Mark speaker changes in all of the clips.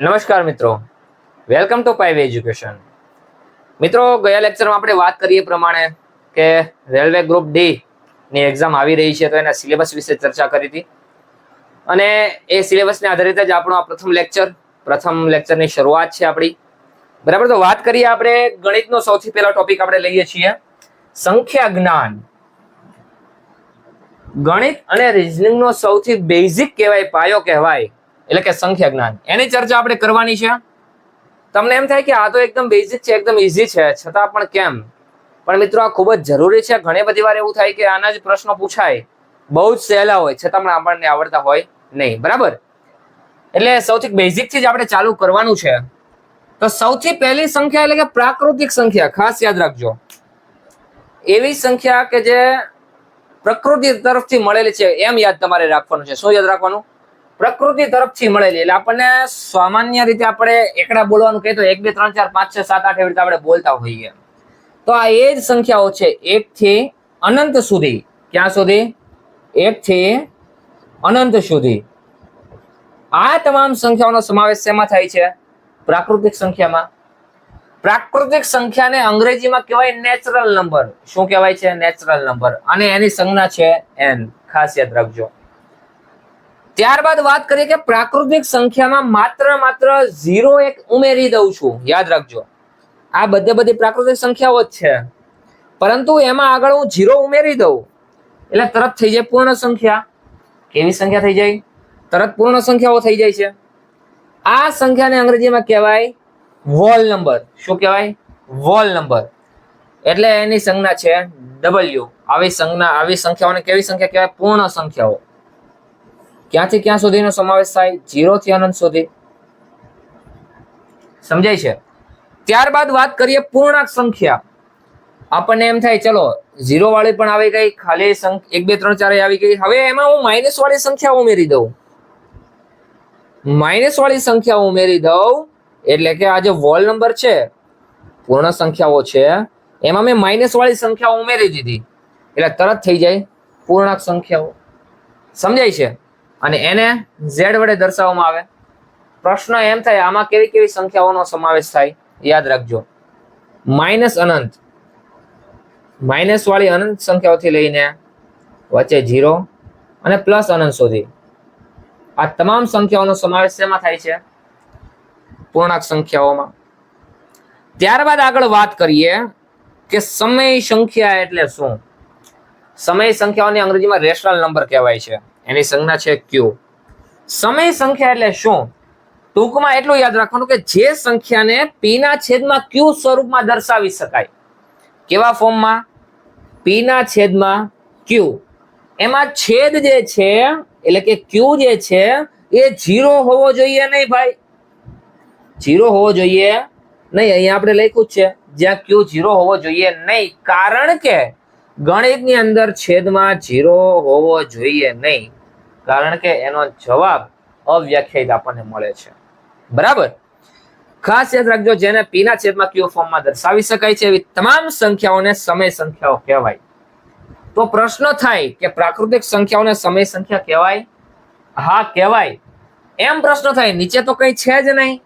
Speaker 1: નમસ્કાર મિત્રો. Welcome to પાઇવે એજ્યુકેશન મિત્રો, ગયા લેક્ચરમાં આપણે વાત કરીએ પ્રમાણે કે રેલવે ગ્રુપ ડી ની એક્ઝામ આવી રહી છે, તો એના સિલેબસ વિશે ચર્ચા કરી હતી. અને એ સિલેબસને આધારિત જ આપણો આ પ્રથમ લેક્ચર પ્રથમ લેક્ચરની શરૂઆત છે આપણી. બરાબર, તો વાત કરીએ આપણે ગણિતનો સૌથી પહેલો ટોપિક આપણે લઈએ છીએ. સંખ્યા જ્ઞાન. ગણિત અને રિઝનિંગનો સૌથી બેઝિક કહેવાય પાયો કહેવાય. એટલે કે સંખ્યા જ્ઞાન એની ચર્ચા આપણે કરવાની છે. તમને એમ થાય કે આ તો એકદમ બેઝિક છે, એકદમ ઇઝી છે, છતાં પણ કેમ? પણ મિત્રો આ ખૂબ જ જરૂરી છે. ઘણી બધી વાર એવું થાય કે આના જ પ્રશ્નો પૂછાય. બહુ જ સહેલા હોય, છતાં પણ આપણને આવડતા હોય નહીં. બરાબર? એટલે સૌથી બેઝિકથી જ આપણે ચાલુ કરવાનું છે. તો સૌથી પહેલી સંખ્યા એટલે કે પ્રાકૃતિક સંખ્યા, ખાસ યાદ રાખજો. એવી સંખ્યા કે જે પ્રકૃતિ તરફથી મળેલી છે, એમ યાદ તમારે રાખવાનું છે. શું યાદ રાખવાનું? પ્રકૃતિ તરફથી મળેલી. એટલે આપણને સામાન્ય રીતે આપણે એકડા બોલવાનું કહીએ તો એક, બે, ત્રણ, ચાર, પાંચ, છ, સાત, આઠ એવી રીતે આપણે બોલતા હોઈએ તો આ એ જ સંખ્યાઓ છે એક થી અનંત સુધી. ક્યાં સુધી? એક થી અનંત સુધી. આ તમામ સંખ્યાઓનો સમાવેશ શેમાં થાય છે? પ્રાકૃતિક સંખ્યામાં. પ્રાકૃતિક સંખ્યાને અંગ્રેજીમાં કહેવાય નેચરલ નંબર શું કહેવાય છે નેચરલ નંબર અને એની સંજ્ઞા છે એન ખાસ યાદ રાખજો. ત્યારબાદ વાત કરીએ કે પ્રાકૃતિક સંખ્યામાં માત્ર માત્ર ઝીરો એક ઉમેરી દઉં છું. યાદ રાખજો. આ બધે બધી પ્રાકૃતિક સંખ્યાઓ જ છે. પરંતુ એમાં આગળ હું ઝીરો ઉમેરી દઉં. એટલે તરત થઈ જાય પૂર્ણ સંખ્યા. કેવી સંખ્યા થઈ જાય? તરત પૂર્ણ સંખ્યાઓ થઈ જાય છે. આ સંખ્યાને અંગ્રેજીમાં કહેવાય વોલ નંબર. શું કહેવાય? Whole number. એટલે એની સંજ્ઞા છે ડબલ્યુ આવી સંજ્ઞા આવી સંખ્યાઓને કેવી સંખ્યા કહેવાય? પૂર્ણ સંખ્યાઓ. ક્યાંથી ક્યાં સુધીનો સમાવેશ થાય? જીરો થી અનંત સુધી. સમજાય છે? ત્યારબાદ વાત કરીએ પૂર્ણાંક સંખ્યા. આપણને એમ થાય, ચલો ઝીરો વાળી પણ આવી ગઈ, ખાલી એક, બે, ત્રણ ચાર આવી ગઈ. હવે એમાં હું માઇનસ વાળી સંખ્યા ઉમેરી દઉં. માઇનસ વાળી સંખ્યા ઉમેરી દઉં, એટલે કે આ જે વોલ નંબર છે, પૂર્ણ સંખ્યાઓ છે, એમાં મેં માઇનસ વાળી સંખ્યાઓ ઉમેરી દીધી. એટલે તરત થઈ જાય પૂર્ણાંક સંખ્યાઓ. સમજાય છે? અને એને ઝેડ વડે દર્શાવવામાં આવે. પ્રશ્ન એમ થાય, આમાં કેવી કેવી સંખ્યાઓનો સમાવેશ થાય, યાદ રાખજો. માઇનસ અનંત. માઇનસ વાળી અનંત સંખ્યાઓથી લઈને વચ્ચે જીરો અને પ્લસ અનંત સુધી. આ તમામ સંખ્યાઓનો સમાવેશ શેમાં થાય છે? પૂર્ણાંક સંખ્યાઓમાં. ત્યારબાદ આગળ વાત કરીએ કે સમય સંખ્યા એટલે શું? સમય સંખ્યાઓને અંગ્રેજીમાં રેશનલ નંબર કહેવાય છે. એની સંજ્ઞા છે ક્યુ. સમય સંખ્યા એટલે શું? ટૂંકમાં એટલું યાદ રાખવાનું કે જે સંખ્યાને પી ના છેદમાં ક્યુ સ્વરૂપમાં દર્શાવી શકાય. કેવા ફોર્મમાં? પી ના છેદમાં ક્યુ. એમાં છેદ જે છે, એટલે કે ક્યુ જે છે, એ જીરો હોવો જોઈએ નહીં ભાઈ. જીરો હોવો જોઈએ નહીં. અહીંયા આપણે લખ્યું છે, જ્યાં ક્યુ જીરો હોવો જોઈએ નહીં. કારણ કે ગણિતની અંદર છેદમાં જીરો હોવો જોઈએ નહીં. કારણ કે એનો જવાબ અવ્યાખ્યાયિત આપણને મળે છે. બરાબર? ખાસ યાદ રાખજો, જેને પી ના છેદમાં ક્યુ ફોર્મમાં દર્શાવી શકાય છે, એવી તમામ સંખ્યાઓને સમય સંખ્યાઓ કહેવાય. તો પ્રશ્ન થાય કે પ્રાકૃતિક સંખ્યાઓને સમય સંખ્યા કહેવાય? હા, કહેવાય. એમ પ્રશ્ન થાય, નીચે તો કઈ છે જ નહીં.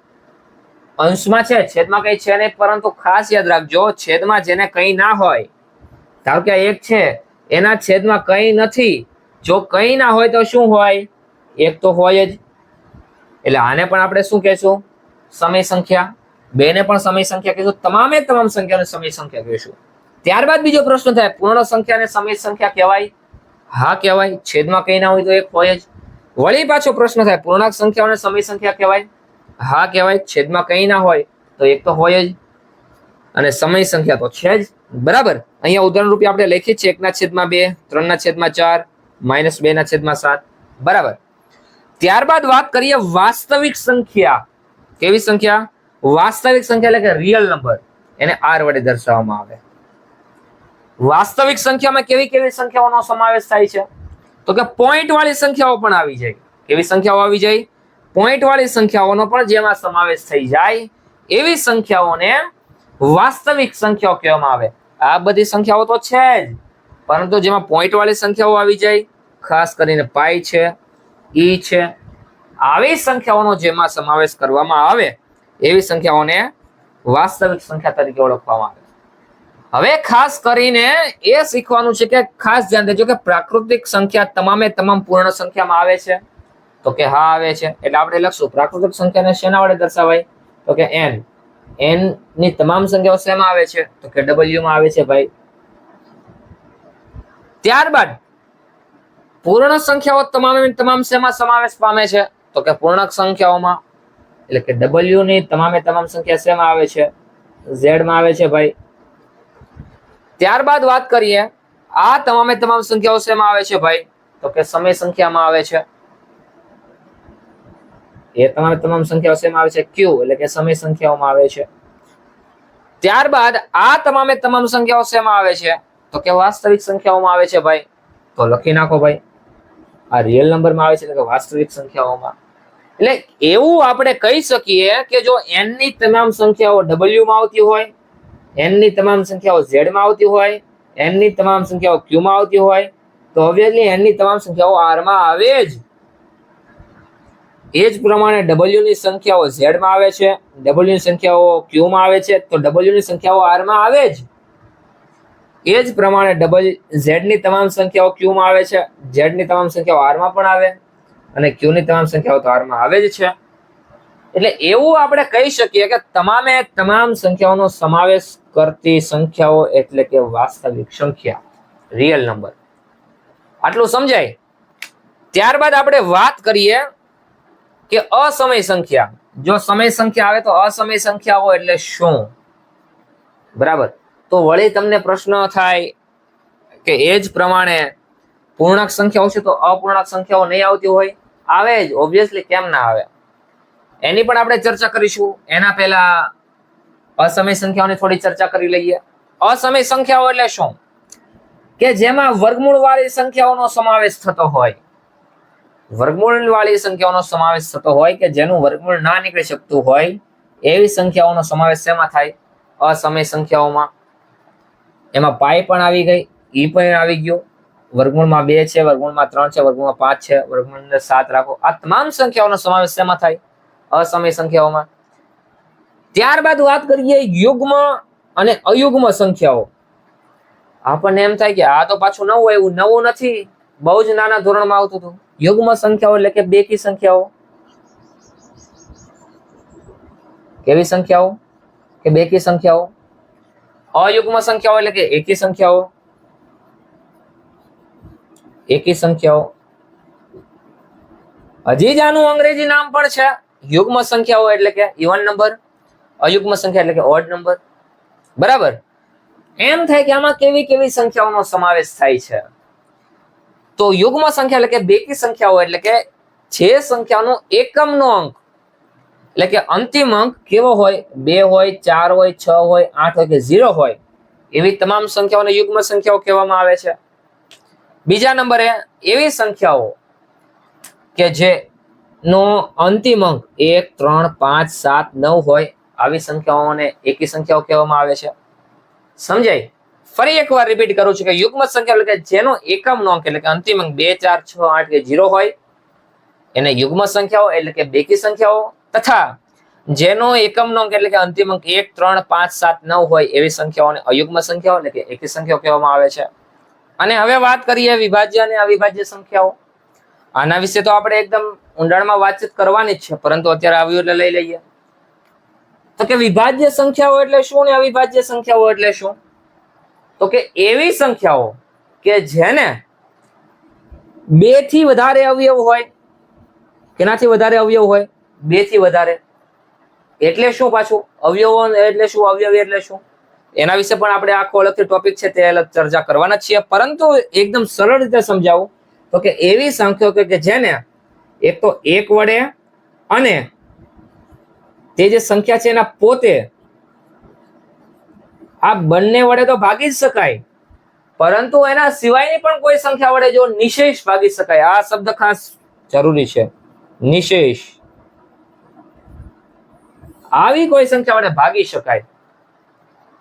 Speaker 1: અંશમાં છે, છેદમાં કઈ છે નહીં, પરંતુ ખાસ યાદ રાખજો, છેદમાં જેને કઈ ના હોય, ધારો કે એક છે, એના છેદમાં કઈ નથી જો કઈ ના હોય તો શું હોય? એક તો હોય જ. એટલે આને પણ આપણે શું કહેશું? સમય સંખ્યા. બે ને પણ સમય સંખ્યા કહીશું. તમામે તમામ સંખ્યાને સમય સંખ્યા કહીશું. ત્યારબાદ બીજો પ્રશ્ન થાય. પૂર્ણ સંખ્યાને સમય સંખ્યા કહેવાય? હા, કહેવાય. છેદમાં કઈ ના હોય તો એક હોય જ. વળી પાછો પ્રશ્ન થાય. પૂર્ણાંક સંખ્યાઓને સમય સંખ્યા કહેવાય? હા, કહેવાય. છેદમાં કઈ ના હોય તો એક તો હોય જ. અને સમય સંખ્યા તો છે જ. બરાબર. અહીંયા ઉદાહરણ રૂપે આપણે લખીએ છીએ એકના છેદમાં બે, ત્રણના છેદમાં ચાર માઇનસ બે ના છેદમાં સાત. બરાબર. ત્યારબાદ વાત કરીએ વાસ્તવિક સંખ્યા. કેવી સંખ્યા? વાસ્તવિક સંખ્યા એટલે કે રિયલ નંબર એને આર વડે દર્શાવવામાં આવે. વાસ્તવિક સંખ્યામાં કેવી કેવી સંખ્યાઓનો સમાવેશ થાય છે? તો કે પોઈન્ટ વાળી સંખ્યાઓ પણ આવી જાય. કેવી સંખ્યાઓ આવી જાય? પોઈન્ટ વાળી સંખ્યાઓનો પણ જેમાં સમાવેશ થઈ જાય, એવી સંખ્યાઓને વાસ્તવિક સંખ્યાઓ કહેવામાં આવે. આ બધી સંખ્યાઓ તો છે જ. પરંતુ જેમાં પોઈન્ટ વાળી સંખ્યાઓ આવી જાય ખાસ કરીને પાઈ છે, ઈ છે. આવી સંખ્યાઓનો જેમાં સમાવેશ કરવામાં આવે, એવી સંખ્યાઓને વાસ્તવિક સંખ્યા તરીકે ઓળખવામાં આવે. હવે ખાસ કરીને એ શીખવાનું છે કે ખાસ ધ્યાન દેજો કે પ્રાકૃતિક સંખ્યા તમામે તમામ પૂર્ણ સંખ્યામાં આવે છે. તો કે હા આવે છે. એટલે આપણે લખશું. પ્રાકૃતિક સંખ્યાને શેના વડે દર્શાવાય? તો કે એન એનની તમામ સંખ્યાઓ શેમાં આવે છે? તો કે ડબલ્યુમાં આવે છે ભાઈ. ત્યારબાદ પૂર્ણ સંખ્યાઓ તમામે તમામ શેમાં સમાવેશ પામે છે? તો કે પૂર્ણક સંખ્યાઓમાં, એટલે કે ડબલ્યુ ની તમામે તમામ સંખ્યા શેમાં આવે છે? ઝેડમાં આવે છે ભાઈ. ત્યારબાદ વાત કરીએ, આ તમામે તમામ સંખ્યાઓ શેમાં આવે છે ભાઈ? તો કે સમય સંખ્યામાં આવે છે. એ તમામે તમામ સંખ્યાઓ શેમાં આવે છે? ક્યુ એટલે કે સમય સંખ્યાઓમાં આવે છે. ત્યારબાદ આ તમામે તમામ સંખ્યાઓ શેમાં આવે છે? તો કે વાસ્તવિક સંખ્યાઓમાં આવે છે ભાઈ. તો લખી નાખો ભાઈ. આ રિયલ નંબરમાં આવે છે, એટલે કે વાસ્તવિક સંખ્યાઓમાં. એટલે એવું આપણે કહી શકીએ કે જો n ની તમામ સંખ્યાઓ w માં આવતી હોય, n ની તમામ સંખ્યાઓ z માં આવતી હોય, n ની તમામ સંખ્યાઓ q માં આવતી હોય, તો ઓબ્વિયસલી n ની તમામ સંખ્યાઓ r માં આવે જ. એ જ પ્રમાણે w ની સંખ્યાઓ z માં આવે છે, w ની સંખ્યાઓ q માં આવે છે, તો w ની સંખ્યાઓ r માં આવે જ. એ જ પ્રમાણે ડબલ ઝેડની તમામ સંખ્યાઓ ક્યુમાં આવે છે. ઝેડની તમામ સંખ્યાઓ r માં પણ આવે અને ક્યુની તમામ સંખ્યાઓ તો r માં આવે જ છે. એટલે એવું આપણે કહી શકીએ કે તમામે તમામ સંખ્યાઓનો સમાવેશ કરતી સંખ્યાઓ એટલે કે વાસ્તવિક સંખ્યા રિયલ નંબર આટલું સમજાય? ત્યારબાદ આપણે વાત કરીએ કે અસમય સંખ્યા. જો સમય સંખ્યા આવે તો અસમય સંખ્યાઓ એટલે શું? બરાબર. તો વળી તમને પ્રશ્ન થાય કે એ જ પ્રમાણે પૂર્ણાંક સંખ્યાઓ છે તો અપૂર્ણાંક સંખ્યાઓ નહીં આવતી હોય? આવે જ ઓબ્વિયસલી કેમ ના આવે? એની પણ આપણે ચર્ચા કરીશું. એના પહેલા અસમય સંખ્યાઓની થોડી ચર્ચા કરી લઈએ. અસમય સંખ્યાઓ એટલે શું? કે જેમાં વર્ગમૂળ વાળી સંખ્યાઓનો સમાવેશ થતો હોય. વર્ગમૂળ વાળી સંખ્યાઓનો સમાવેશ થતો હોય કે જેનું વર્ગમૂળ ના નીકળી શકતું હોય, એવી સંખ્યાઓનો સમાવેશ શેમાં થાય? અસમય સંખ્યાઓમાં. એમાં પાઈ પણ આવી ગઈ, ઈ પણ આવી ગયો. વર્ગમૂળમાં બે છે, વર્ગમૂળમાં ત્રણ છે, વર્ગમૂળમાં પાંચ છે વર્ગમૂળ અંદર સાત રાખો. આ તમામ સંખ્યાઓનો સમાવેશ શેમાં થાય? અસમય સંખ્યાઓમાં. ત્યારબાદ વાત કરીએ યુગ્મ અને અયુગ્મ સંખ્યાઓ. આપણને એમ થાય કે આ તો પાછું નવું એવું નવું નથી. બહુ જ નાના ધોરણમાં આવતું હતું. યુગ્મ સંખ્યાઓ એટલે કે બેકી સંખ્યાઓ. કેવી સંખ્યાઓ? કે બેકી સંખ્યાઓ? અયુગ્મ સંખ્યાઓ એટલે કે એકી સંખ્યાઓ. એકી સંખ્યાઓ. હજી જ આનું અંગ્રેજી નામ પણ છે. યુગ્મ સંખ્યાઓ એટલે કે ઇવન નંબર અયુગ્મ સંખ્યા એટલે કે ઓડ નંબર બરાબર? એમ થાય કે આમાં કેવી કેવી સંખ્યાઓનો સમાવેશ થાય છે. તો યુગ્મ સંખ્યા એટલે કે બેકી સંખ્યાઓ એટલે કે જે સંખ્યાનો એકમનો અંક એટલે કે અંતિમ અંક કેવો હોય? બે હોય, ચાર હોય, છ હોય, આઠ હોય કે ઝીરો હોય? એવી તમામ સંખ્યાઓને યુગ્મ સંખ્યાઓ કહેવામાં આવે છે. બીજા નંબરે એવી સંખ્યાઓ કે જે નો અંતિમ અંક એક, ત્રણ, પાંચ, સાત, નવ હોય, આવી સંખ્યાઓને એકી સંખ્યાઓ કહેવામાં આવે છે. સમજાય? ફરી એકવાર રિપીટ કરું છું કે યુગ્મ સંખ્યા એટલે કે જેનો એકમનો અંક એટલે કે અંતિમ અંક બે, ચાર, છ, આઠ કે ઝીરો હોય, એને યુગ્મ સંખ્યાઓ એટલે કે બેકી સંખ્યાઓ તથા જેનો એકમનો અંક એટલે કે અંતિમ અંક એક, ત્રણ, પાંચ, સાત, નવ હોય એવી સંખ્યાઓને અયુગ્મ સંખ્યાઓ એટલે કે એકી સંખ્યાઓ કહેવામાં આવે છે. અને હવે વાત કરીએ વિભાજ્ય અને અવિભાજ્ય સંખ્યાઓ. આના વિશે તો આપણે એકદમ ઊંડાણમાં વાતચીત કરવાની જ છે, પરંતુ અત્યારે આવ્યું એટલે લઈ લઈએ. તો કે વિભાજ્ય સંખ્યાઓ એટલે શું ને અવિભાજ્ય સંખ્યાઓ એટલે શું? તો કે એવી સંખ્યાઓ કે જેને બેથી વધારે અવયવ હોય, કેનાથી વધારે અવયવ હોય? બેથી વધારે. એટલે શું પાછું? અવયવો એટલે શું? અવયવ એટલે શું? એના વિશે પણ આપણે આખો અલગથી ટોપિક છે તે અલગ ચર્ચા કરવાના છીએ. પરંતુ એકદમ સરળ રીતે સમજાવું તો કે એવી સંખ્યાઓ કે- જેને એક તો એક વડે અને તે જે સંખ્યા છે એના પોતે આ બંને વડે તો ભાગી જ શકાય. પરંતુ એના સિવાયની પણ કોઈ સંખ્યા વડે જો નિશેષ ભાગી શકાય. આ શબ્દ ખાસ જરૂરી છે. નિશેષ. આવી કોઈ સંખ્યા વડે ભાગી શકાય?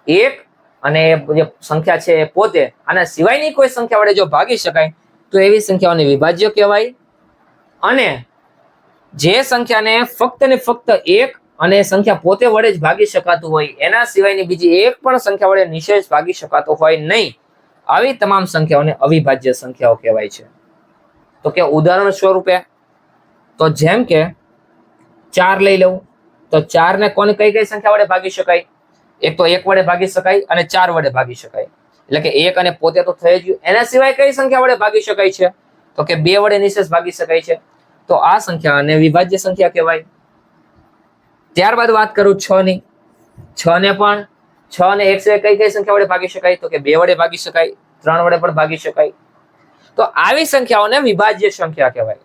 Speaker 1: એક અને જે સંખ્યા છે પોતે. આના સિવાયની કોઈ સંખ્યા વડે જો ભાગી શકાય, તો એવી સંખ્યાઓને વિભાજ્ય કહેવાય. અને જે સંખ્યાને ફક્ત ને ફક્ત એક અને સંખ્યા પોતે વડે જ ભાગી શકાતું હોય, એના સિવાયની બીજી એક પણ સંખ્યા વડે નિશેષ ભાગી શકાતો હોય નહીં. આવી તમામ સંખ્યાઓને અવિભાજ્ય સંખ્યાઓ કહેવાય છે. તો કે ઉદાહરણ સ્વરૂપે, તો જેમ કે ચાર લઈ લઉં તો ચાર ને કોને કઈ કઈ સંખ્યા વડે ભાગી શકાય? એક તો એક વડે ભાગી શકાય અને ચાર વડે ભાગી શકાય. એટલે કે એક અને પોતે તો થઈ ગયું. એના સિવાય કઈ સંખ્યા વડે ભાગી શકાય છે? તો કે બે વડે નિશેષ ભાગી શકાય છે. તો આ સંખ્યાને વિભાજ્ય સંખ્યા કહેવાય. ત્યારબાદ વાત કરું છ ની. છ ને પણ છ ને એક સિવાય કઈ કઈ સંખ્યા વડે ભાગી શકાય? તો કે બે વડે ભાગી શકાય, ત્રણ વડે પણ ભાગી શકાય. તો આવી સંખ્યાઓને વિભાજ્ય સંખ્યા કહેવાય.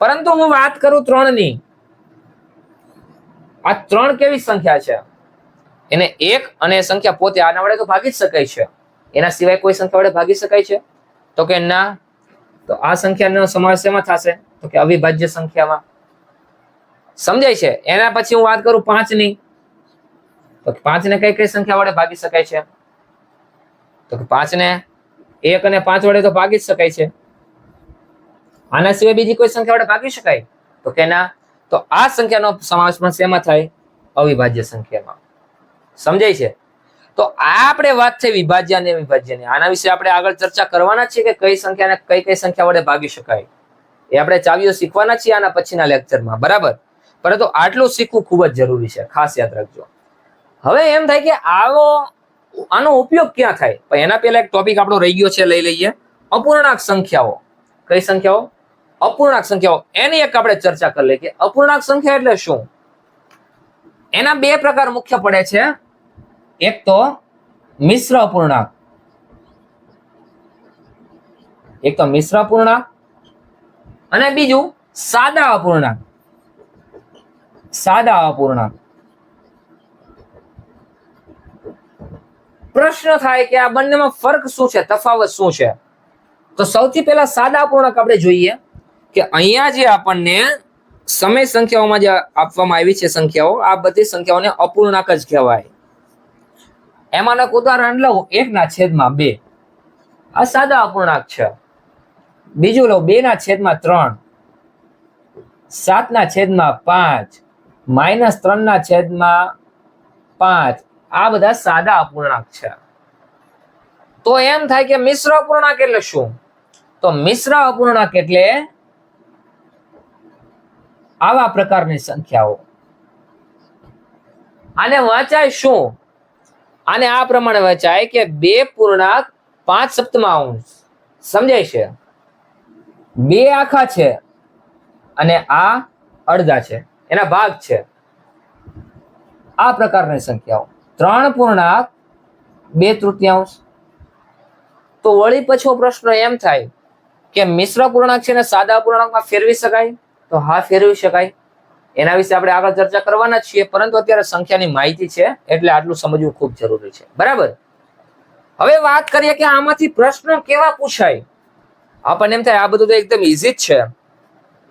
Speaker 1: પરંતુ હું વાત કરું ત્રણની. આ ત્રણ કેવી સંખ્યા છે? એને એક અને સંખ્યા પોતે આના વડે તો ભાગી જ શકાય છે. એના સિવાય કોઈ સંખ્યા વડે ભાગી શકાય છે? તો કે ના, તો આ સંખ્યાનો સમાવેશ શેમાં થશે? તો કે અવિભાજ્ય સંખ્યામાં. સમજાય છે? એના પછી હું વાત કરું પાંચની તો પાંચ ને કઈ કઈ સંખ્યા વડે ભાગી શકાય છે? તો કે પાંચ ને એક અને પાંચ વડે તો ભાગી જ શકાય છે. આના સિવાય બીજી કોઈ સંખ્યા વડે ભાગી શકાય? તો કે ના તો આ સંખ્યાનો સમાવેશ પણ શેમાં થાય? અવિભાજ્ય સંખ્યામાં. સમજાય છે? તો આ આપણે વાત છે વિભાજ્ય અને વિભાજ્યની આના વિશે આપણે આગળ ચર્ચા કરવાના છીએ કે કઈ સંખ્યાને કઈ કઈ સંખ્યા વડે ભાગી શકાય. એ આપણે ચાવીઓ શીખવાના છીએ આના પછીના લેક્ચરમાં. બરાબર? પરંતુ આટલું શીખવું ખૂબ જ જરૂરી છે. ખાસ યાદ રાખજો. હવે એમ થાય કે આવો, આનો ઉપયોગ ક્યાં થાય? પણ એના પહેલા એક ટોપિક આપણો રહી ગયો છે, લઈ લઈએ. અપૂર્ણાંક સંખ્યાઓ. કઈ સંખ્યાઓ? અપૂર્ણાંક સંખ્યાઓ. એની એક આપણે ચર્ચા કરી લઈએ કે અપૂર્ણાંક સંખ્યા એટલે શું? એના બે પ્રકાર મુખ્ય પડે છે. એક તો મિશ્ર અપૂર્ણાંક. એક તો મિશ્ર અપૂર્ણાંક અને બીજું સાદા અપૂર્ણાંક. સાદા અપૂર્ણાંક. પ્રશ્ન થાય કે આ બંનેમાં ફરક શું છે? તફાવત શું છે? તો સૌથી પહેલા સાદા અપૂર્ણાંક આપણે જોઈએ. કે અહીંયા જે આપણને સમય સંખ્યાઓમાં જે આપવામાં આવી છે સંખ્યાઓ, આ બધી સંખ્યાઓને અપૂર્ણાંક જ કહેવાય. એમાં એક ઉદાહરણ લઉં એક ના છેદમાં બે. આ સાદા અપૂર્ણાંક છે. બીજું લઉં બે ના છેદમાં ત્રણ. સાત ના છેદમાં પાંચ. માઇનસ ત્રણ ના છેદમાં પાંચ. આ બધા સાદા અપૂર્ણાંક છે. તો એમ થાય કે મિશ્ર અપૂર્ણાંક એટલે શું? તો મિશ્ર અપૂર્ણાંક એટલે આવા પ્રકારની સંખ્યાઓ. આને વાંચાય શું? આને આ પ્રમાણે વાંચાય કે બે પૂર્ણાંક પાંચ સપ્તમાંશ. સમજાય છે? બે આખા છે અને આ અડધા છે. એના ભાગ છે. આ પ્રકારની સંખ્યાઓ. ત્રણ પૂર્ણાંક, બે તૃતીયાંશ. તો વળી પછો પ્રશ્ન એમ થાય કે મિશ્ર પૂર્ણાંક છે ને સાદા પૂર્ણાંકમાં ફેરવી શકાય? તો હા, ફેરવી શકાય. એના વિશે આપણે આગળ ચર્ચા કરવાના છીએ, પરંતુ અત્યારે સંખ્યાની માહિતી છે, એટલે આટલું સમજવું ખૂબ જરૂરી છે. બરાબર? હવે વાત કરીએ કે આમાંથી પ્રશ્નો કેવા પૂછાય? આપણને એમ થાય, આ બધું તો એકદમ ઈઝી જ છે.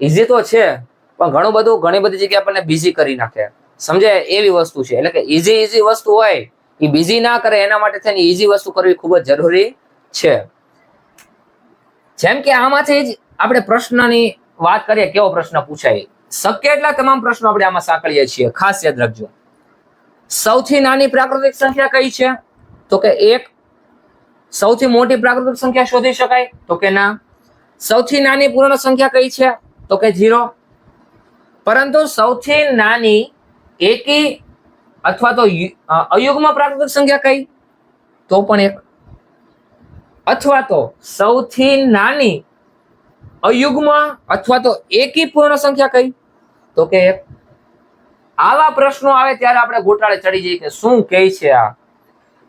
Speaker 1: ઈઝી તો છે, પણ ઘણું બધું, ઘણી બધી જગ્યાએ આપણને બીઝી કરી નાખે. સમજાય? એવી વસ્તુ છે. એટલે કે ઈઝી ઈઝી વસ્તુ હોય, એ બીઝી ના કરે, એના માટે થઈને ઈઝી વસ્તુ કરવી ખૂબ જ જરૂરી છે. જેમ કે આમાંથી જ આપણે પ્રશ્નની વાત કરીએ કેવો પ્રશ્ન પૂછાય. શક્ય એટલા તમામ પ્રશ્નો આપણે આમાં સાંકળીએ છીએ. ખાસ યાદ રાખજો. સૌથી નાની પ્રાકૃતિક સંખ્યા કઈ છે? તો કે એક. સૌથી મોટી પ્રાકૃતિક સંખ્યા શોધી શકાય? તો કે ના. સૌથી નાની પૂર્ણ સંખ્યા કઈ છે? તો કે ઝીરો. પરંતુ સૌથી નાની એકી અથવા તો અયુગ્મ પ્રાકૃતિક સંખ્યા કઈ? તો પણ એક. અથવા તો સૌથી નાની અયુગ્મ અથવા તો એકી પૂર્ણ સંખ્યા કઈ? તો કે આવા પ્રશ્નો આવે ત્યારે આપણે ગોટાળે ચડી જઈએ કે શું કહે છે આ?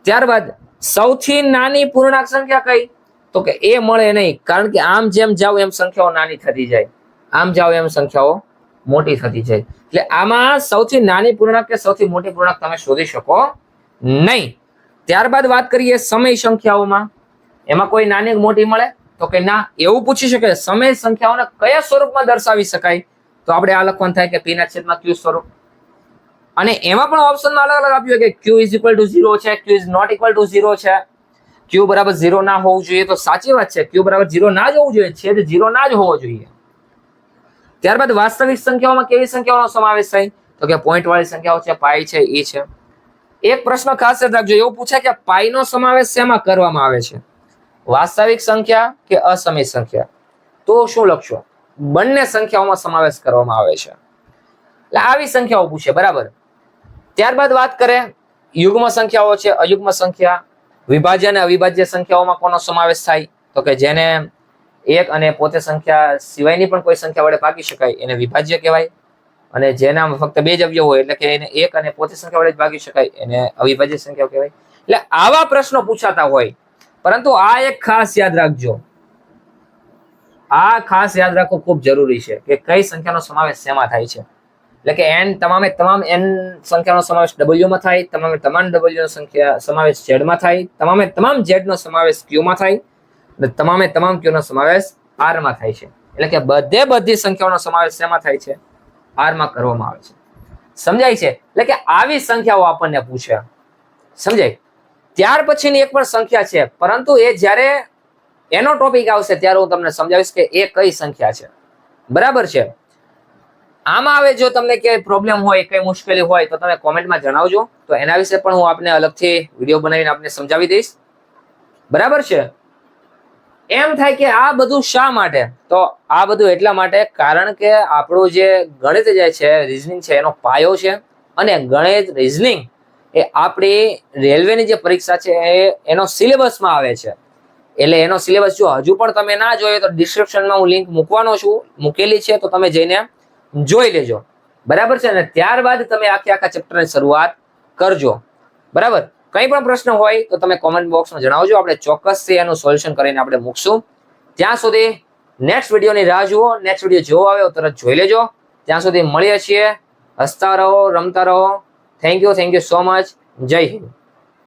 Speaker 1: ત્યારબાદ સૌથી નાની પૂર્ણાંક સંખ્યા કઈ? તો કે એ મળે નહીં, કારણ કે આમ જેમ જાવ એમ સંખ્યાઓ નાની થતી જાય. આમ જાવ એમ સંખ્યાઓ મોટી થતી જાય. એટલે આમાં સૌથી નાની પૂર્ણાંક કે સૌથી મોટી પૂર્ણાંક તમે શોધી શકો નહીં. ત્યારબાદ વાત કરીએ સમય સંખ્યાઓમાં. એમાં કોઈ નાની મોટી મળે? તો કે ના, એવું પૂછી શકે, સમય સંખ્યાઓને કયા સ્વરૂપમાં દર્શાવી શકાય? તો આપણે આ લખવાનું થાય કે પીના છેદમાં ક્યુ સ્વરૂપ. અને એમાં પણ ઓપ્શનમાં અલગ અલગ આપ્યું કે Q is equal to zero છે, Q is not equal to zero છે. ક્યુ બરાબર ઝીરો ના હોવું જોઈએ તો સાચી વાત છે, ક્યુ બરાબર ઝીરો ના જ હોવું જોઈએ, છેદ ઝીરો ના જ હોવો જોઈએ. ત્યારબાદ વાસ્તવિક સંખ્યાઓમાં કેવી સંખ્યાઓનો સમાવેશ થાય? તો કે પોઈન્ટ વાળી સંખ્યાઓ છે, પાઈ છે, ઈ છે. એક પ્રશ્ન ખાસ યાદ રાખજો, એવું પૂછે કે પાઈ નો સમાવેશ શેમાં કરવામાં આવે છે? વાસ્તવિક સંખ્યા કે અસમય સંખ્યા? તો શું લખશો? બંને સંખ્યાઓમાં સમાવેશ કરવામાં આવે છે. એટલે આવી સંખ્યાઓ પૂછે, બરાબર? ત્યારબાદ વાત કરે, યુગ્મ સંખ્યાઓ છે, અયુગ્મ સંખ્યા, વિભાજ્ય અને અવિભાજ્ય સંખ્યાઓમાં કોનો સમાવેશ થાય? તો કે જેને એક અને પોતે સંખ્યા સિવાયની પણ કોઈ સંખ્યા વડે ભાગી શકાય, એને વિભાજ્ય કહેવાય. અને જેના ફક્ત બે જ અવયવ હોય, એટલે કે એને એક અને પોતે સંખ્યા વડે જ ભાગી શકાય, એને અવિભાજ્ય સંખ્યા કહેવાય. એટલે આવા પ્રશ્નો પૂછાતા હોય પરંતુ આ એક ખાસ યાદ રાખજો. આ ખાસ યાદ રાખવું ખૂબ જરૂરી છે કે કઈ સંખ્યાનો સમાવેશ શેમાં થાય છે. એટલે કે એન તમામે તમામ એન સંખ્યાનો સમાવેશ ડબલ્યુમાં થાય, તમામે તમામ ડબલ્યુનો સંખ્યા સમાવેશ ઝેડમાં થાય, તમામે તમામ ઝેડનો સમાવેશ ક્યુ માં થાય અને તમામે તમામ ક્યુ નો સમાવેશ આરમાં થાય છે. એટલે કે બધે બધી સંખ્યાઓનો સમાવેશ શેમાં થાય છે? આરમાં કરવામાં આવે છે. સમજાય છે? એટલે કે આવી સંખ્યાઓ આપણને પૂછે સમજાય? ત્યાર પછીની એક પણ સંખ્યા છે. પરંતુ એ જ્યારે એનો ટોપિક આવશે ત્યારે હું તમને સમજાવીશ કે એ કઈ સંખ્યા છે. બરાબર છે? આમાં હવે જો તમને ક્યાંય પ્રોબ્લેમ હોય કઈ મુશ્કેલી હોય, તો તમે કોમેન્ટમાં જણાવજો. તો એના વિશે પણ હું આપને અલગથી વીડિયો બનાવીને આપને સમજાવી દઈશ. બરાબર છે? એમ થાય કે આ બધું શા માટે? તો આ બધું એટલા માટે કારણ કે આપણું જે ગણિત જે છે રિઝનિંગ છે, એનો પાયો છે. અને ગણિત રિઝનિંગ એ આપણી રેલવેની જે પરીક્ષા છે એ એનો સિલેબસમાં આવે છે. એટલે એનો સિલેબસ જો હજુ પણ તમે ના જોયો તો ડિસ્ક્રિપ્શનમાં હું લિંક મૂકવાનો છું. મૂકેલી છે તો તમે જઈને જોઈ લેજો. બરાબર છે? અને ત્યારબાદ તમે આખે આખા ચેપ્ટરની શરૂઆત કરજો. બરાબર? કંઈ પણ પ્રશ્ન હોય તો તમે કોમેન્ટ બોક્સમાં જણાવજો. આપણે ચોક્કસથી એનું સોલ્યુશન કરીને આપણે મૂકશું. ત્યાં સુધી નેક્સ્ટ વિડીયોની રાહ જુઓ. નેક્સ્ટ વીડિયો જોવો આવ્યો તરત જોઈ લેજો. ત્યાં સુધી મળીએ છીએ. હસતા રહો, રમતા રહો. thank you thank you so much Jai Hind